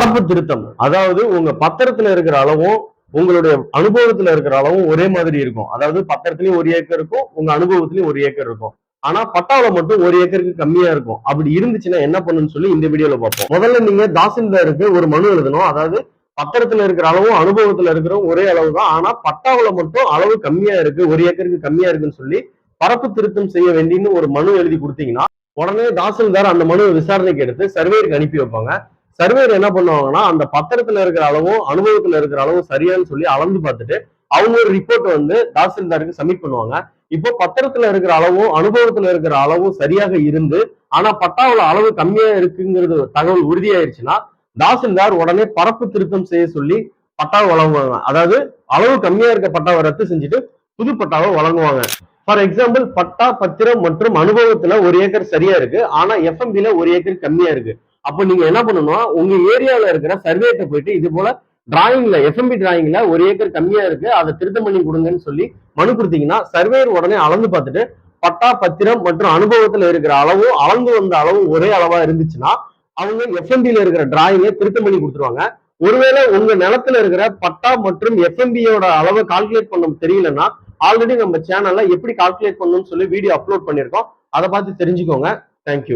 பரப்பு திருத்தம். அதாவது உங்க பத்திரத்துல இருக்கிற அளவும் உங்களுடைய அனுபவத்துல இருக்கிற அளவும் ஒரே மாதிரி இருக்கும். அதாவது பத்திரத்துலயும் ஒரு ஏக்கர் இருக்கும் உங்க அனுபவத்திலயும் ஒரு ஏக்கர் இருக்கும். ஆனா பட்டாவில மட்டும் ஒரு ஏக்கருக்கு கம்மியா இருக்கும். அப்படி இருந்துச்சுன்னா என்ன பண்ணுன்னு சொல்லி இந்த வீடியோல பார்ப்போம். முதல்ல நீங்க தாசில்தாருக்கு ஒரு மனு எழுதணும். அதாவது பத்திரத்துல இருக்கிற அளவும் அனுபவத்துல இருக்கிற ஒரே அளவு தான். ஆனா பட்டாவில மட்டும் அளவு கம்மியா இருக்கு ஒரு ஏக்கருக்கு கம்மியா இருக்குன்னு சொல்லி பரப்பு திருத்தம் செய்ய வேண்டின்னு ஒரு மனு எழுதி கொடுத்தீங்கன்னா உடனே தாசில்தார் அந்த மனுவை விசாரணைக்கு எடுத்து சர்வேருக்கு அனுப்பி வைப்பாங்க. சர்வேர் என்ன பண்ணுவாங்கன்னா அந்த பத்திரத்துல இருக்கிற அளவும் அனுபவத்துல இருக்கிற அளவும் சரியான்னு சொல்லி அளந்து பார்த்துட்டு அவங்க ஒரு ரிப்போர்ட் வந்து தாசில்தாருக்கு சப்மிட் பண்ணுவாங்க. இப்போ பத்திரத்துல இருக்கிற அளவும் அனுபவத்துல இருக்கிற அளவும் சரியாக இருந்து ஆனா பட்டாவில் அளவு கம்மியா இருக்குங்கிறது தகவல் உறுதியாயிருச்சுன்னா தாசில்தார் உடனே பரப்பு திருத்தம் செய்ய சொல்லி பட்டாவை வழங்குவாங்க. அதாவது அளவு கம்மியா இருக்க பட்டாவை ரத்து செஞ்சுட்டு புது பட்டாவை வழங்குவாங்க. ஃபார் எக்ஸாம்பிள் பட்டா பத்திரம் மற்றும் அனுபவத்துல ஒரு ஏக்கர் சரியா இருக்கு ஆனா எஃப்எம்பில ஒரு ஏக்கர் கம்மியா இருக்கு. அப்போ நீங்க என்ன பண்ணணும் உங்க ஏரியால இருக்கிற சர்வேட்ட போயிட்டு இது போல டிராயிங்ல எஃப்எம்பி டிராயிங்ல ஒரு ஏக்கர் கம்மியா இருக்கு அதை திருத்தம் பண்ணி கொடுங்கன்னு சொல்லி மனு கொடுத்தீங்கன்னா சர்வேர் உடனே அளந்து பார்த்துட்டு பட்டா பத்திரம் மற்றும் அனுபவத்துல இருக்கிற அளவும் அளந்து வந்த அளவும் ஒரே அளவா இருந்துச்சுன்னா அவங்க எஃப்எம்பில இருக்கிற டிராயிங்கை திருத்தம் பண்ணி கொடுத்துருவாங்க. ஒருவேளை உங்க நிலத்துல இருக்கிற பட்டா மற்றும் எஃப்எம்பியோட அளவை கால்குலேட் பண்ண தெரியலன்னா ஆல்ரெடி நம்ம சேனல்ல எப்படி கால்குலேட் பண்ணணும்னு சொல்லி வீடியோ அப்லோட் பண்ணியிருக்கோம். அதை பார்த்து தெரிஞ்சுக்கோங்க. தேங்க்யூ